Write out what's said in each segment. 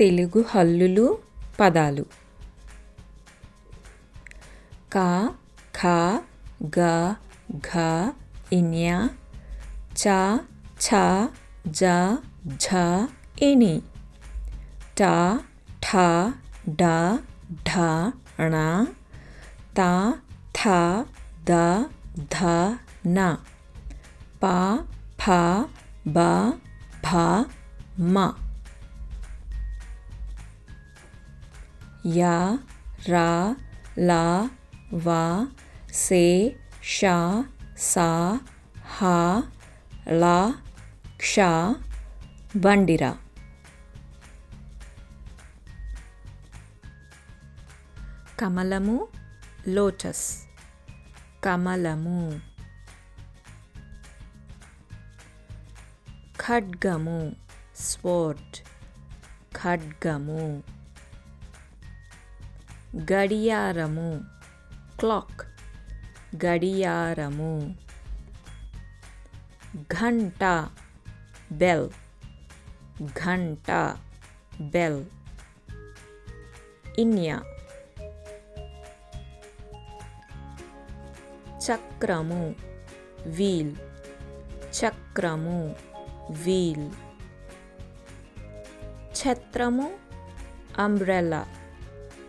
తెలుగు హల్లులు పదాలు. కా ఖా గ ఘ ఇన్య చ ఛ జ ఝ ఇని. ట ఠా డ ఢ ణ త థా ద ధ న. పా ఫ బ భ మ. యా రా లా వా సే షా సా హా లా క్షా బండిరా. కమలము లోటస్. కమలము. ఖడ్గము స్పోర్ట్ ఖడ్గము. గడియారము. క్లాక్. గడియారము. ఘంట. బెల్. ఘంట. బెల్. ఇన్యా. చక్రము. వీల్. చక్రము. వీల్. ఛత్రము. అంబ్రెల్లా.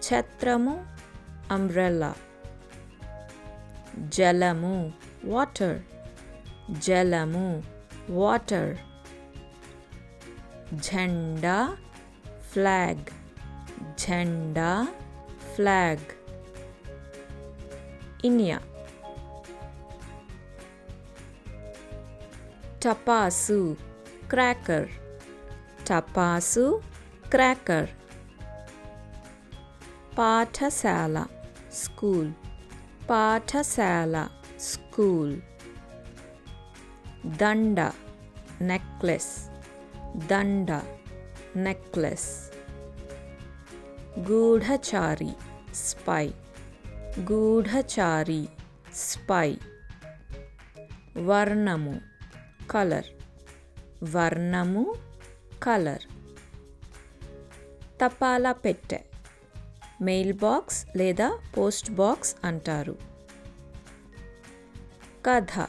ఛత్రము అంబ్రెల్లా జలము వాటర్ జలము వాటర్ జెండా ఫ్లాగ్ జెండా ఫ్లాగ్ ఇన్యా. టపాసు క్రాకర్ టపాసు క్రాకర్ పాఠశాల స్కూల్. పాఠశాల స్కూల్. దండ నెక్లెస్. దండ నెక్లెస్. గూఢచారి స్పై. గూఢచారి స్పై. వర్ణము కలర్. వర్ణము కలర్. తపాలా పెట్టె. మెయిల్ బాక్స్ లేదా పోస్ట్ బాక్స్ అంటారు. కథ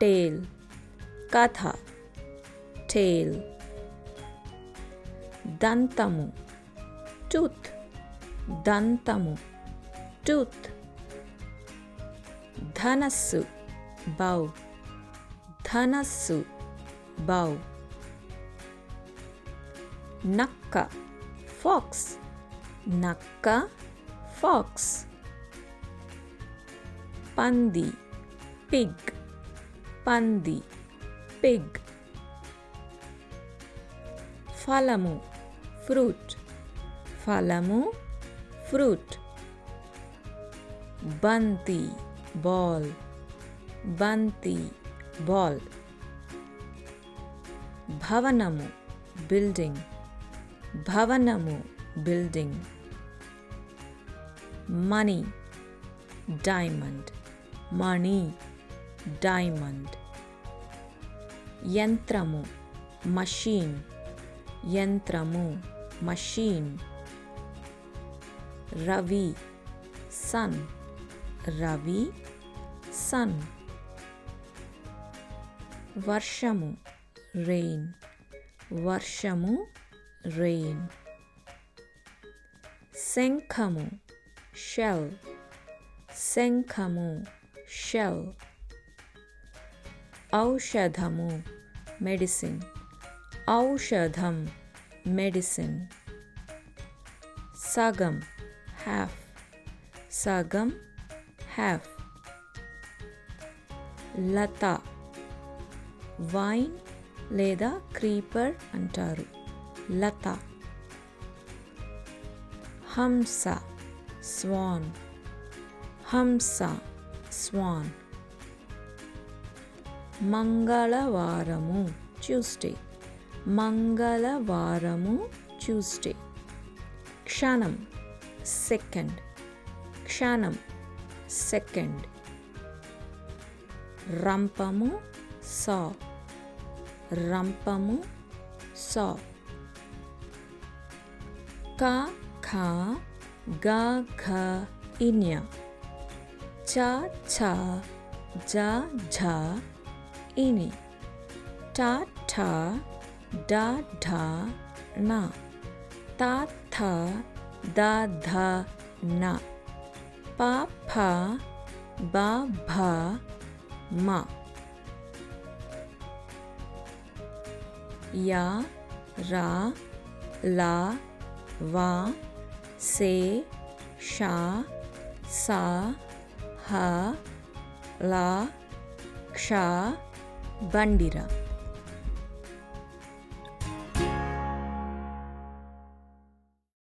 టేల్ కథ టేల్. దంతము టూత్ దంతము టూత్. ధనస్సు బౌ. ధనస్సు బౌ. నక్క fox. నక్క ఫాక్స్ పంది పిగ్ పంది పిగ్ ఫలము ఫ్రూట్ ఫలము ఫ్రూట్ బంతి బాల్ బంతి బాల్ భవనము బిల్డింగ్ భవనము బిల్డింగ్ మనీ డైమండ్ మణి డైమండ్. యంత్రము మషీన్ యంత్రము మషీన్. రవి సన్ రవి సన్. వర్షము రెయిన్ వర్షము రెయిన్. శంఖము షెల్ శంఖము షెల్ ఔషధము మెడిసిన్ ఔషధం మెడిసిన్ సగం హ్యాఫ్ సగం హ్యాఫ్ లత వైన్ లేదా క్రీపర్ అంటారు. లత హంస స్వాన్ హంస స్వాన్ మంగళవారము ట్యూస్డే మంగళవారము ట్యూస్డే క్షణం సెకండ్ క్షణం సెకండ్ రంపము సా రంపము సా కా ఖా गा, घ, इन्या। चा छा जा, झा इनी टा, ठा, डा, ढा, ना। ता, था, दा, धा, ना। पा, फा, बा, भा, मा। या, रा, ला, वा से షా సా హ లా క్ష బండిరా